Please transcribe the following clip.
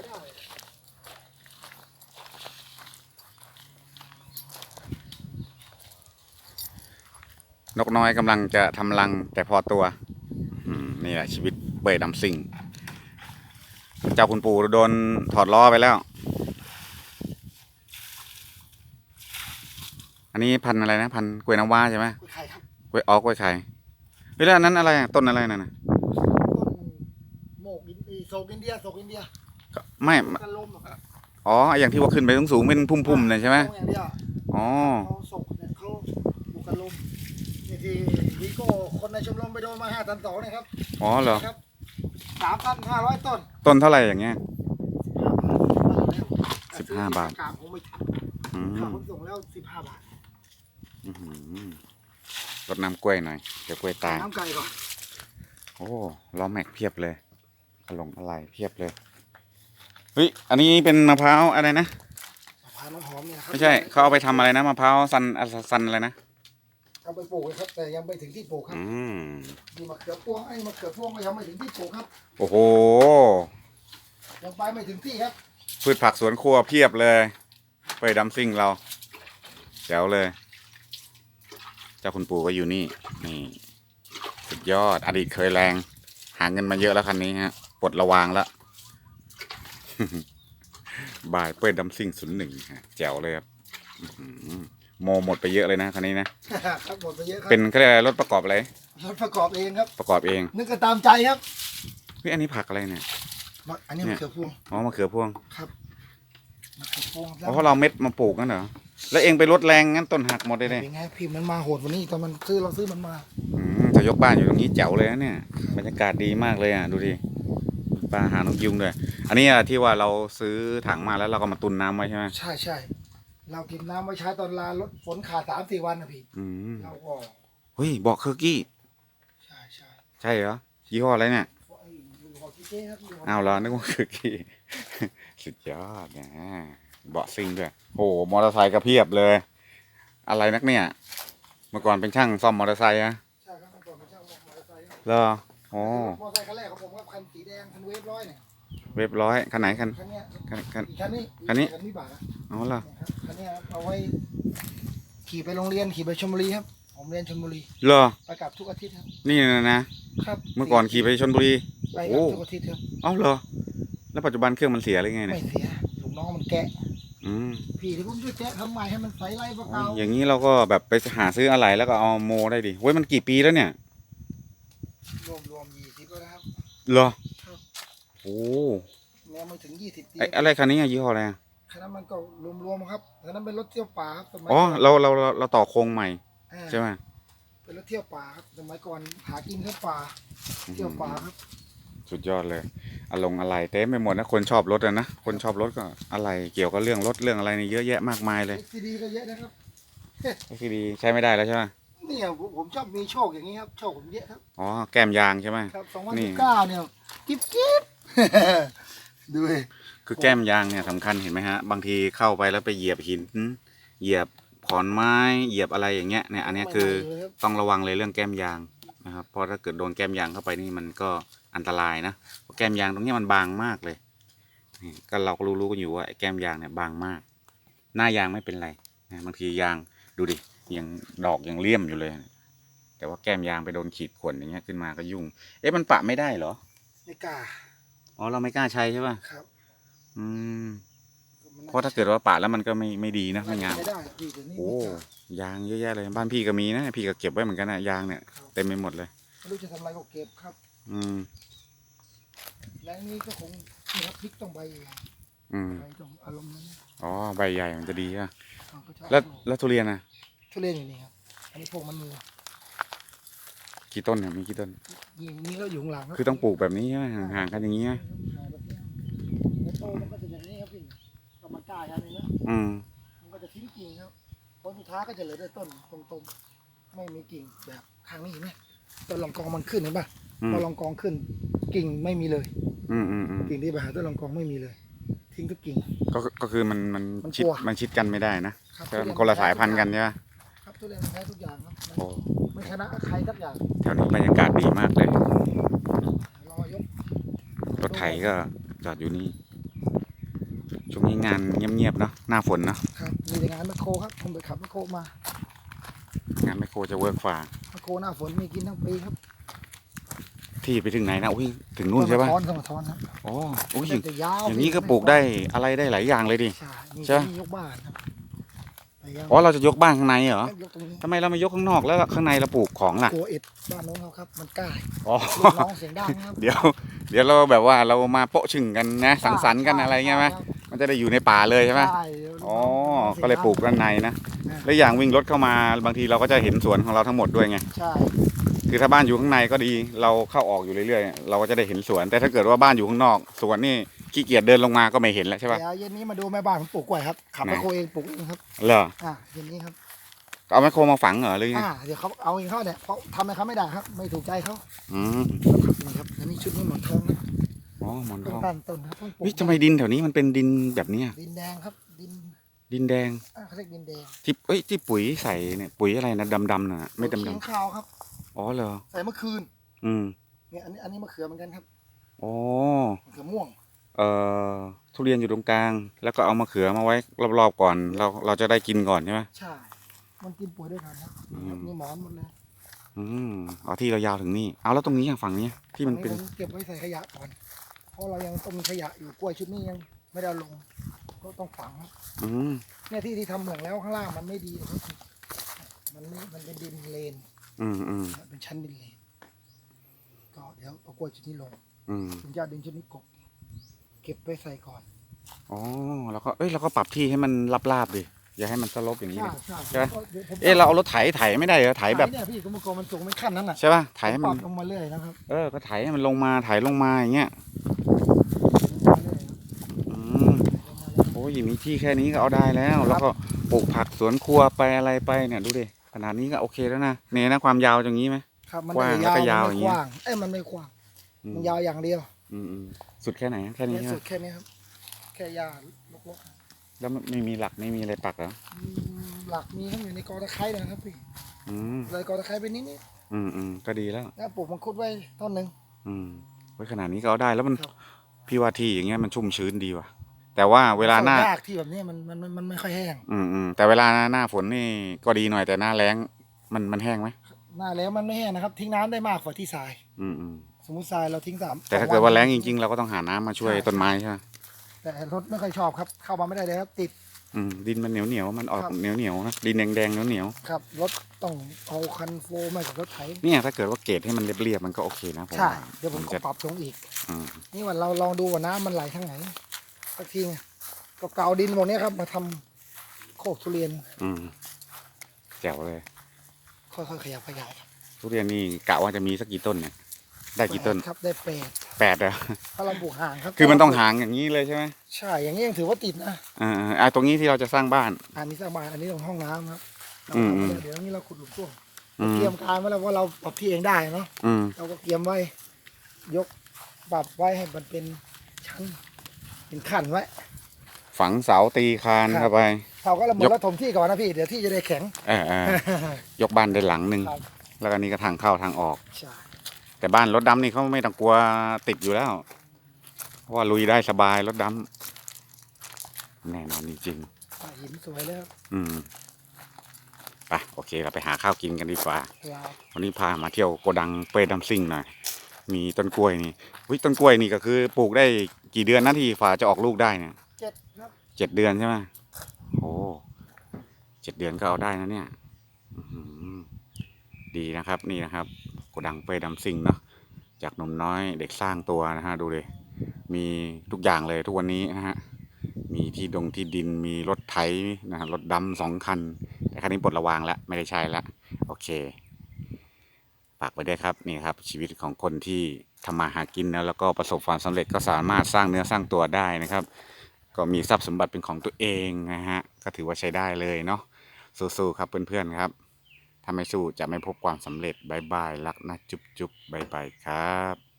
ายได้นกน้อยกำลังจะทำรังแต่พอตัวอืมนี่แหละชีวิตเบยดำซิงเจ้าคุณปู่โดนถอดล้อไปแล้ว อันนี้พันธุ์อะไรนะ พันธุ์กล้วยน้ำว้าใช่ไหมกล้วยไข่ครับกล้วยอ๋อกล้วยไข่เฮ้ยแล้วอันนั้นอะไรอะต้นอะไรนั่นน่ะต้นโมกอินดีโศกอินเดียโศกอินเดีย ไม่กันลมอะครับอ๋ออย่างที่ว่าขึ้นไปสูงๆเป็นพุ่มๆเลยใช่ไหมโศกอย่างเดียวอ๋อเขาโศกเนี่ยเขาปลูกกันลมนี่ที่วีโก้คนในชมรมไปโดนมาห้าตันสองเนะครับอ๋อเหรอครับสามพันห้าร้อยต้นต้นเท่าไหร่อย่างเงี้ย สิบห้าบาทกาคงไม่ทันอืค่ามขนส่งแล้วสิบห้าบาทอื้อหือรดน้ำกล้วยหน่อยเดี๋ยวกล้วยตาย น้ำไก่ก่อนโอ้ล้อแม็กเพียบเลยกระหลงอะไรเพียบเลย เฮ้ยอันนี้เป็นมะพร้าวอะไรนะมะพร้าวน้ำหอมเนี่ยครับไม่ใช่เขาเอาไปทำอะไรนะมะพร้าวซันอะซันอะไรนะเอาไปปลูกนะครับ แต่ยังไม่ถึงที่ปลูกครับอืมมีมะเขือพวงไอ้มะเขือพวงก็ยังไม่ถึงที่ปลูกครับโอ้โหยังไปไม่ถึงที่ครับพืชผักสวนครัวเพียบเลยเปยดัมซิ่งเราแจ๋วเลย เจ้าคุณปู่ก็อยู่นี่นี่สุดยอดอดีตเคยแรง หาเงินมาเยอะแล้วคันนี้ฮะปลดระวางแล้ว บายเป้ยดัมซิ่งศูนย์หนึ่งฮะแจ๋วเลยครับอื้อหือโมหมดไปเยอะเลยนะคันนี้นะ ครับหมดไปเยอะครัเป็นเขาเรียกอะไรรถประกอบอะไร รถประกอบเองครับ ประกอบเองนึกก็ตามใจครับเฮ้ยอันนี้ผักอะไรเนี่ยมะอันนี้เนี่มะยเขือพวงอ๋อมะเขือพวงครับมะเขือพวงอ๋อเพราะเราเม็ดมาปลูกนั่นเหรอ แล้วเองไปลดแรงงั้นต้นหักหมดเลยเนี่ยเป็นไงพี่มันมาโหดวันนี้ตอนมันซื้อเราซื้อมันมา อืมจะยกบ้านอยู่ตรงนี้แจ๋วเลยนะเนี่ย บรรยากาศดีมากเลยอะ ดูดิ ปลาหางนกยุงด้วย อันนี้อะที่ว่าเราซื้อถังมาแล้วเราก็มาตุนน้ำไว้ใช่ไหมใช่ใช่เราเก็บน้ำไว้ใช้ตอนลารถฝนขาดสามสี่วันนะพี่อืมเราก็เฮ้ยบอกเคอร์กี้ ใช่ใช่ใช่เหรอยี่ห้ออะไรเนี่ยไอ้ลูกหอคิเต้ครับลูกหเอาเหรอนึกว่าเคอร์กี้สุดยอดนะเบาะซิ่งด้วยโหมอเตอร์ไซค์กระเพียบเลย อะไรนักเนี่ย เมื่อก่อนเป็นช่างซ่อมมอเตอร์ไซค์อะใช่ครับเมื่อก่อนเป็นช่างมอเตอร์ไซค์ครับเหรอ โอ้มอเตอร์ไซค์คันแรกของผมครับคันสีแดงคันเวฟร้อยเนี่ยเว็บร้อยคันไหนคันคันเนี้ยคันคัน อีกคันนี้คันนี้ คันนี้บาทนะอ๋อเหรอเนี่ยครับคันเนี้ยครับเอาไว้ ขี่ไปโรงเรียนขี่ไปชลบุรีครับ ผมเรียนชลบุรีเหรอไปกลับทุกอาทิตย์ครับ นี่นะนะครับเมื่อก่อนขี่ไปชนบุรี ไปกโอ้ลับทุกอาทิตย์ครับเอ้าเหรอ แล้วปัจจุบันเครื่องมันเสียหรือไงเนี่ไม่ยเสียลูกน้องมันแกะอืมพี่ที่ผมช่วยแกะทำใหม่ให้มันใสไล่พวกโอ้เรายอย่างนี้เราก็แบบไปหาซื้ออะไรแล้วก็เอาโมได้ดิเว้ยมันกี่ปีแล้วเนี่ย รวมรวมยี่สิบแล้วนะครับ เหรอครับโอ้แม้ไม่ถึงยี่สิบปีไออะไรคันนี้อะยี่ห้ออะไรอะคันนั้นมันก็รวมๆครับคันนั้นเป็นรถเที่ยวป่าครับสมัยอ๋อก่อนเราเราเราเราต่อโครงใหม่อ่าใช่ไหมเป็นรถเที่ยวป่าครับสมัยก่อนหากินเข้าป่าเที่ยวป่าครับสุดยอดเลยอลงอะไรเต็มไปหมดนะคนชอบรถอะนะคนชอบรถก็อะไรเกี่ยวกับเรื่องรถเรื่องอะไรนี่เยอะแยะมากมายเลย ซีดีก็เยอะนะครับก็คือดีใช้ไม่ได้แล้วใช่ไหม เนี่ยผมผมชอบมีโชคอย่างนี้ครับโชคผมเยอะครับอ๋อแก้มยางใช่ไหม ครับสองพันนี่ สิบเก้าเนี่ยจิ๊บจิ๊บ ดูดิคือแก้มยางเนี่ยสำคัญเห็นไหมฮะ บางทีเข้าไปแล้วไปเหยียบหิน เหยียบขอนไม้เหยียบอะไรอย่างเงี้ยเนี่ยอันเนี้ยคือไม่ไหวเลยครับต้องระวังเลยเรื่องแก้มยางนะครับเพราะถ้าเกิดโดนแก้มยางเข้าไปนี่มันก็อันตรายนะเพราะแก้มยางตรงเนี้ยมันบางมากเลยนี่ก็เราก็รู้ๆกันอยู่ว่าไอ้แก้มยางเนี่ยบางมาก หน้ายางไม่เป็นไรนะบางทียางดูดิ ยังดอกยังเลี่ยมอยู่เลย แต่ว่าแก้มยางไปโดนขีดข่วนอย่างเงี้ยขึ้นมาก็ยุ่ง เอ๊ะมันปะไม่ได้เหรอ ไม่กล้า อ๋อเราไม่กล้าใช้ใช่ป่ะ ครับ อืมมันเพราะถ้าเกิดว่าปะแล้วมันก็ไม่ไม่ดีนะไม่งาม ไม่ได้พี่เดี๋ยวนี้โอ้ไม่กล้ายางเยอะแยะเลย บ้านพี่ก็มีนะ พี่ก็เก็บไว้เหมือนกันนะยางเนี่ยครับเต็มไปหมดเลย ไม่รู้จะทำอะไรก็เก็บครับ อืม และอันนี้ก็คงนี่ครับพริกต้องใบใหญ่อืม ใบต้องอารมณ์นั้นอ๋อใบใหญ่มันจะดีอะเราก็ชอบแล้วแล้วทุเรียนอะ ทุเรียนอยู่นี่ครับ อันนี้พวกมันมีกี่ต้นเนี่ยมีกี่ต้น นี่นี่ก็อยู่ข้างหลังรับคือต้องปลูกแบบนี้ใช่ไหมห่างๆกันอย่างนี้ไหมแล้วโตมันก็จะอย่างนี้ครับพี่ก็มันกล้าอย่างนี้นะอืมมันก็จะทิ้งกิ่งครับผลสุดท้ายก็จะเหลือแต่ต้นตรงๆ ไม่มีกิ่งแบบข้างนี้เห็นไหมต้นรองกองมันขึ้นเห็นป่ะอืมพอรองกองขึ้น กิ่งไม่มีเลย อืมอืมอืมกิ่งที่ไปหาต้นรองกองไม่มีเลย ทิ้งทุกกิ่ง ก็ก็คือมันมันมันชิดกลัว มันชิดกันไม่ได้นะครับ แต่มันทุเรียคนละสายพันธุ์กันใช่ไหมครับ ทุเรียนมันแพ้ทุกอย่างครับมันโอ้ไม่ชนะใครสักอย่างแถวนี้บรรยากาศดีมากเลย รอยกรถไถก็จอดอยู่นี่ ช่วงนี้งานเงียบๆเนาะ หน้าฝนเนาะ ครับมีแต่งานแมคโครครับผมไปขับแมคโครมางานไมโครจะเวิร์กฝ่า แมคโครหน้าฝนมีกินทั้งปีครับที่ไปถึงไหนนะอุ้ยถึงนู่นใช่ปะต้นมะทอนต้นมะทอนครับอ๋ออุ้ยแต่จะยาวอย่างนี้ก็ปลูกได้อะไรได้หลายอย่างเลยดิ ใช่นี่ใช่ที่ยกบ้านครับแต่ยัง อ๋อเราจะยกบ้านข้างในเหรอยกตรงนี้ทำไมเราไม่ยกข้างนอกแล้วข้างในเราปลูกของล่ะกลัวเอ็ดบ้านโน้นเขาครับ มันกล้าอ๋อลูกน้องเสียงดังครับเดี๋ยว เดี๋ยวเราแบบว่าเรามาโปะชึ่งกันนะสังสรรค์กันอะไรเงี้ยไหมมันจะได้อยู่ในป่าเลยใช่ไหมใช่เดี๋ยวอ๋อสีงก็เลยปลูกด้านในนะอ่าแล้วอย่างวิ่งรถเข้ามาบางทีเราก็จะเห็นสวนของเราทั้งหมดด้วยไงใช่คือถ้าบ้านอยู่ข้างในก็ดีเราเข้าออกอยู่เรื่อยๆ เราก็จะได้เห็นสวน แต่ถ้าเกิดว่าบ้านอยู่ข้างนอกสวนนี่ ขี้เกียจเดินลงมาก็ไม่เห็นแล้วใช่ปะเดี๋ยวเย็นนี้มาดูแม่บ้านผมปลูกกล้วยครับขับไหน แมคโครเองปลูกเองครับเหรออ่าเย็นนี้ครับเอาไมโครมาฝังเหรอหรือไงอ่าเดี๋ยวเขาเอาเองเขาเนี่ยเพราะทำให้เขาไม่ได้ครับ ไม่ถูกใจเขาอืมนี่ครับอันนี้ชุดนี้หมอนทองนะอ๋อหมอนทต้นองตั้นต้นครับต้องปลูกวิทำไมดินแถวนี้มันเป็นดินแบบเนี้ยดินแดงครับดินดินแดงอ่าเขาเรียกดินแดงที่เอ้ยที่ปุ๋ยใส่เนี่ยปุ๋ยอะไรนะดำๆน่ะไม่เขียดำงขาวครับ ๆอ๋อเหรอใส่เมื่อคืนอืมเนี่ยอันนี้อันนี้มะเขือเหมือนกันครับอ๋อมะเขือม่วง เอ่อทุเรียนอยู่ตรงกลาง แล้วก็เอามะเขือมาไว้รอบๆก่อน เราเราจะได้กินก่อนใช่ไหมใช่ มันกินปุ๋ยด้วยกันครับอืมนี่หมอนหมดเลยอืมเอาที่เรายาวถึงนี่เอาแล้วตรงนี้อย่างฝั่งนี้ที่มันเป็นอัผมเก็บไว้ใส่ขยะก่อนเพราะเรายังต้องมีขยะอยู่กล้วยชุดนี้ยังไม่ได้เอาลงก็ต้องฝังครับอืมเนี่ยที่ที่ทำเหมืองแล้วข้างล่างมันไม่ดีมันไม่มันเป็นดินเลน อืมอืมเป็นชั้นดินเลนก็เดี๋ยวเอากล้วยชุดนี้ลงอืมถึงจะเอาดินชุดนี้กบเก็บไปใส่ก่อน อ๋อแล้วก็เอ้ยเราก็ปรับที่ให้มันราบๆดิอย่าให้มันสลบอย่างนี้ใช่ดิใช่ใช่ไหมก็ดี๋ยวผมเอ้เราเอารถไถไถไม่ได้เหรอไถแบบเนี่ยพี่คุณมกรมันสูงไม่ขั้นนั้นน่ะใช่ป่ะไถให้ปมัรันบลงมาเรื่อยนะครับเออก็ไถให้มันลงมาไถลงมาอย่างเงี้ยลงมาเรื่อยครับอืมลงมาเรื่อยโอ้ยมีที่แค่นี้ก็เอาได้แล้ว แล้วก็ปลูกผักสวนครัวไปอะไรไปเนี่ยดูดิขนาดนี้ก็โอเคแล้วนะเนี่ยนะความยาวอย่างนี้ไหม ครับมันกว้างไม่แล้วก็ยาวมันอย่างเงี้ไม่ยกว้างเอ้ยมันไม่กว้าง อืมมันยาวอย่างเดียว อืมอืมสุดแค่ไหนแค่นี้เนี่ยใช่สุไหมดแค่นี้ครับ แค่หญ้าลกแล้วมันไม่มีหลักไม่มีอะไรปักเหรอๆอืมหลักมีทั้งอยู่ในกอตะไคร้นะครับพี่อืมเลยกอตะไคร้ไปนิดนิดอืมอืมก็ดีแล้วๆแล้วปลูกมังคุดไว้ต้นหนึ่ง อืมไว้ขนาดนี้ก็เอาได้แล้วมันครับ พี่ว่าที่อย่างเงี้ยมันชุ่มชื้นดีว่ะ แต่ว่าเวลาหน้า ส่ยากที่แบบนี้มันมันมันมันไม่ค่อยแห้ง อืมอืมแต่เวลาหน้าฝนนี่ก็ดีหน่อยแต่หน้าแล้งมันมันแห้งไหมหน้าแล้วมันไม่แห้งนะครับ ทิ้งน้ำได้มากกว่าที่ทราย อืมอืมส มมติทรายเราทิ้งสามแต่ถ้าเกิดว่าแล้งจริง ๆ เราก็ต้องหาน้ำมาช่วยต้นไม้ใช่ไหมๆแต่รถไม่ค่อยชอบครับ เข้ามาไม่ได้เลยครับ ติด อืมดินมันเหนียวเหนียวๆมันออกครับ เหนียวเหนียวๆนะดินแดงแดงๆเหนียวเหนียวครับรถต้องเอาคันโฟมากับรถไถๆเนี่ยถ้าเกิดว่าเกรดให้มันเรียบๆมันก็โอเคนะผมใช่ ว่าเดี๋ยวผมมันก็จะปรับตรงอีก อืมนี่วันเราลองดูว่าน้ำมันไหลทางไหนสักทีไงก็เกาดินพวกนี้ครับ มาทำโคกทุเรียนอืมแจ๋วเลย ค่อยๆขยับขยายทุเรียนนี่กะว่าจะมีสักกี่ต้นเนี่ย ได้กี่ต้นครับได้แปดแปดเหรอถ้าเราปลูกห่างครับคือมันต้องห่างอย่างนี้เลยใช่ไหมใช่อย่างนี้ยังถือว่าติดนะอ่าอ่าตรงนี้ที่เราจะสร้างบ้าน อันนี้สร้างบ้านอันนี้ตรงห้องน้ำครับอืมอืม เดี๋ยวนี้เราขุดหลุมช่วงอืมเตรียมการไว้แล้วว่าเราปรับที่เองได้เนาะอืมเราก็เตรียมไว้ ยกปรับไว้ให้มันเป็นชั้นเป็นขั้นไว้ ฝังเสาตีคานครับ เข้าไป เราก็ระเบิยดกแล้วถมที่ก่อนนะพี่เดี๋ยวที่จะได้แข็ง เออเออยกบ้านได้หลังหนึ่งครับ แล้วก็นี่ก็ทางเข้าทางออก ใช่ แต่บ้านรถดำนี่เขาไม่ต้องกลัวติดอยู่แล้ว เพราะว่าลุยได้สบายรถดำแน่นอนจริงหินสวยแล้วๆอืมไปโอเคเราไปหาข้าวกินกันดีกว่าครับวันนี้พามาเที่ยวโกดังเปรดัมซิงหน่อย มีต้นกล้วยนี่วิต้นกล้วยนี่ก็คือปลูกได้กี่เดือนนะที่ฝ่าจะออกลูกได้เนี่ยเจ็ดครับเจ็ดเดือนใช่ไหมโอ้เจ็ดเดือนก็เอาได้นะเนี่ยอื้อหือดีนะครับนี่นะครับโก ดังเปรดัมซิงเนาะจากหนุ่มน้อยเด็กสร้างตัวนะฮะดูเลย มีทุกอย่างเลยทุกวันนี้นะฮะมีที่ดงที่ดินมีรถไถนะฮะรถดำสองคัน แต่คันนี้ปลดระวางแล้วไม่ได้ใช้แล้วโอเคฝากไว้ด้วยครับนี่ครับ ชีวิตของคนที่ทำมาหากินนะแล้วก็ประสบความสำเร็จก็สามารถสร้างเนื้อสร้างตัวได้นะครับ ก็มีทรัพย์สมบัติเป็นของตัวเองนะฮะก็ถือว่าใช้ได้เลยเนาะสู้ๆครับเพื่อนๆครับ ถ้าไม่สู้จะไม่พบความสำเร็จบายบายรักนะจุ๊บจุ๊บบายบายครับ